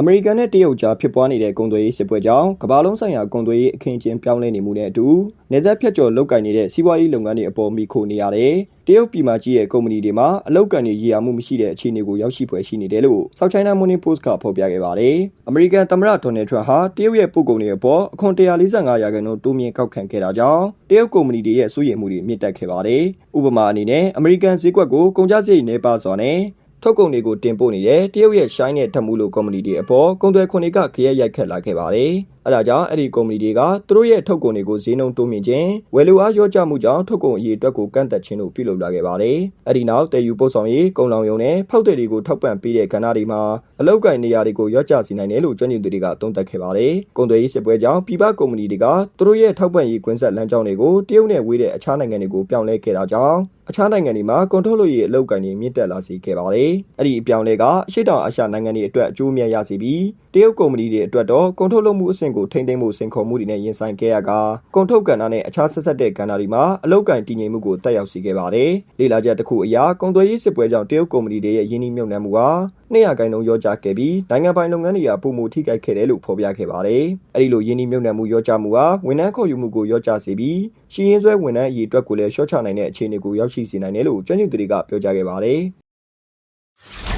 အမေရိကန်နဲ့တရုတ်ကြားဖြစ်ပွားနေတဲ့ကုန်သွယ်ရေးစစ်ပွဲကြောင့်ကမ္ဘာလုံးဆိုင်ရာကုန်သွယ်ရေးအခင်းအကျင်းပြောင်းလဲနေမှုနဲ့အတူနေဆက်ဖြတ်ကျော်လုပ်ကိုင်နေတဲ့စီးပွားရေးလုပ်ငန်းတွေအပေါ်မိခိုနေရတယ်။တရုတ်ပြည်မှာကြီးရဲ့ကုမ္ပဏီတွေမှာအလောက်ကန်တွေရည်ရမှုမရှိတဲ့အခြေအနေကိုရောက်ရှိဖွယ်ရှိနေတယ်လို့ South China Morning Post ကဖော်ပြခဲ့ပါတယ်။အမေရိကန်သမ္မတဒေါ်နယ်ထရန့်ဟာတရုတ်ရဲ့ပို့ကုန်တွေအပေါ်အခွန်145ရာခိုင်နှုန်းတိုးမြင့်ကောက်ခံခဲ့တာကြောင့်တရုတ်ကုမ္ပဏီတွေရဲ့စိုးရိမ်မှုတွေမြင့်တက်ခဲ့ပါတယ်။ဥပမာအနေနဲ့အမေရိကန်ဈေးကွက်ကိုကုန်ကျစရိတ်နှဲပါစွာနဲ့ ထုတ်ကုန်တွေကိုတင်ပို့နေတဲ့ တရုတ်ရဲ့ ရှိုင်းနဲ့ ဓာတ်မှုလို ကုမ္ပဏီတွေအပေါ် ကုန်သွယ်ခွန်တွေကခရက်ရိုက်ခတ်လာခဲ့ပါတယ်။ အဲဒါကြောင့်အဲ့ဒီကုမ္ပဏီတွေကသူတို့ရဲ့ထုတ်ကုန်တွေကိုဈေးနှုန်းတိုးမြင့်ခြင်းဝယ်လိုအားလျော့ကျမှုကြောင့်ထုတ်ကုန်အရေးအတွက်ကိုကန့်သက်ခြင်းတို့ပြုလုပ်လာခဲ့ပါတယ်။အဲ့ဒီနောက်တည်ယူပို့ဆောင်ရေးကုန်လောင်ရုံနဲ့ဖောက်သည်တွေကိုထောက်ပံ့ပေးတဲ့ကဏ္ဍတွေမှာအလောက်ကိုင်နေရာတွေကိုရော့ကျစေနိုင်တယ်လို့ကျွမ်းကျင်သူတွေကသုံးသပ်ခဲ့ပါတယ်။ကုန်သွယ်ရေးစစ်ပွဲကြောင့်ပြည်ပကုမ္ပဏီတွေကသူတို့ရဲ့ထောက်ပံ့ရေးကွင်းဆက်လမ်းကြောင်းတွေကိုတရုတ်နဲ့ဝေးတဲ့အခြားနိုင်ငံတွေကိုပြောင်းလဲခဲ့တာကြောင့်အခြားနိုင်ငံတွေမှာကွန်ထရိုလိုရေးအလောက်ကိုင်တွေမြင့်တက်လာစေခဲ့ပါတယ်။အဲ့ဒီအပြောင်းလဲကအရှိတောင်အာရှနိုင်ငံတွေအတွက်အကျိုးအမြတ်ရစေပြီးတရုတ်ကုမ္ပဏီတွေအတွက်တော့ကွန်ထုတ်လုပ်မှုအဆင့်ကိုထိန်းသိမ်းမှုစင်ခေါ်မှုတွေနဲ့ရင်ဆိုင်ခဲ့ရကကွန်ထုတ်ကဏ္ဍနဲ့အခြားဆက်ဆက်တဲ့ကဏ္ဍတွေမှာအလောက်ကိုင်တည်ငြိမ်မှုကိုတက်ရောက်စေခဲ့ပါတယ်။လေလာချက်တစ်ခုအရကုန်သွယ်ရေးစစ်ပွဲကြောင့်တရုတ်ကုမ္ပဏီတွေရဲ့ယင်းနှိမ့်မြုပ်နှံမှုဟာ200ကိုင်နှုန်းရောကြခဲ့ပြီးနိုင်ငံပိုင်လုပ်ငန်းတွေကပုံမှုထိခိုက်ခဲ့တယ်လို့ဖော်ပြခဲ့ပါတယ်။အဲဒီလိုယင်းနှိမ့်မြုပ်နှံမှုရောကြမှုဟာဝန်ထမ်းခေါ်ယူမှုကိုရောကြစေပြီးရှင်းရင်းဆွဲဝန်ထမ်းအရေးအတွက်ကိုလည်းရှော့ချနိုင်တဲ့အခြေအနေကိုရောက်ရှိစေနိုင်တယ်လို့ကျွမ်းကျင်သူတွေကပြောကြားခဲ့ပါတယ်။